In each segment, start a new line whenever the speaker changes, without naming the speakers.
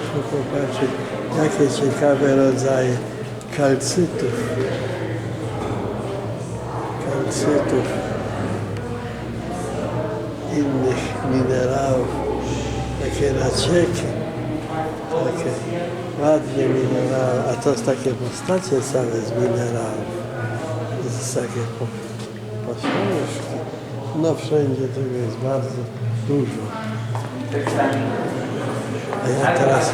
Proszę popatrzeć, jakie ciekawe rodzaje kalcytów. Kalcytów, innych minerałów, takie nacieki, takie ładne minerały, a to jest takie postacie same z minerałów. To jest takie po, posążki. No wszędzie tego jest bardzo dużo. Allá
atrás.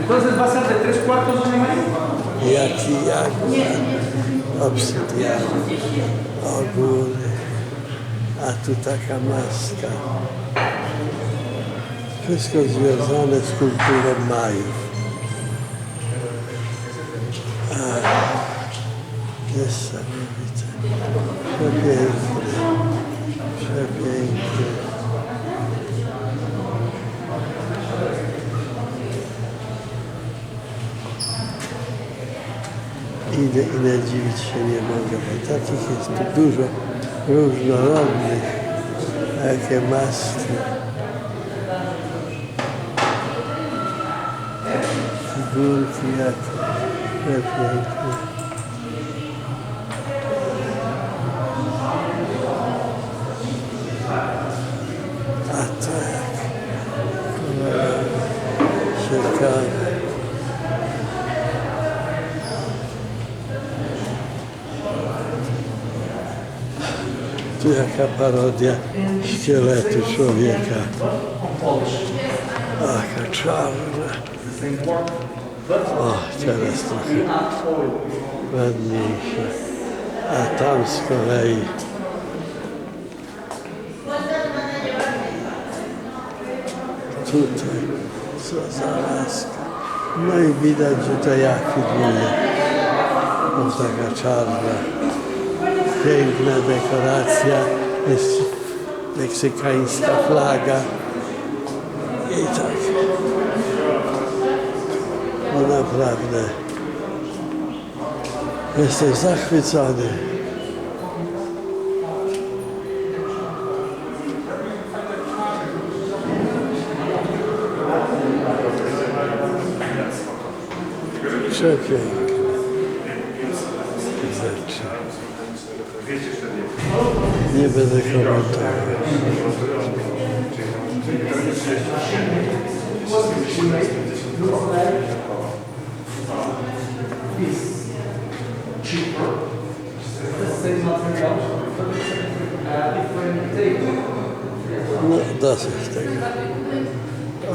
Entonces va a ser de tres cuartos, ¿no? Y
aquí agua obsidiana, augure, a Tutacamasca. Frescos de Osana, escultura Maio. Ah, essa, né, porque Ile, ile dziwić się nie mogę, bo takich jest tu dużo różnorodnych. Jakie maski. Figurki jakie przepiękne. A tak. Ciekawe. Tu jaka parodia szkieletu człowieka. Jaka czarna. O, teraz trochę ładniejsze. A tam z kolei tutaj, co za laska. No i widać, że to ja filmuję. O, taka czarna piękna dekoracja, jest meksykańska flaga i tak. No naprawdę jestem zachwycony. Przepiękne Nie będę komentował. No dosyć tego.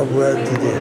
Obłędnie.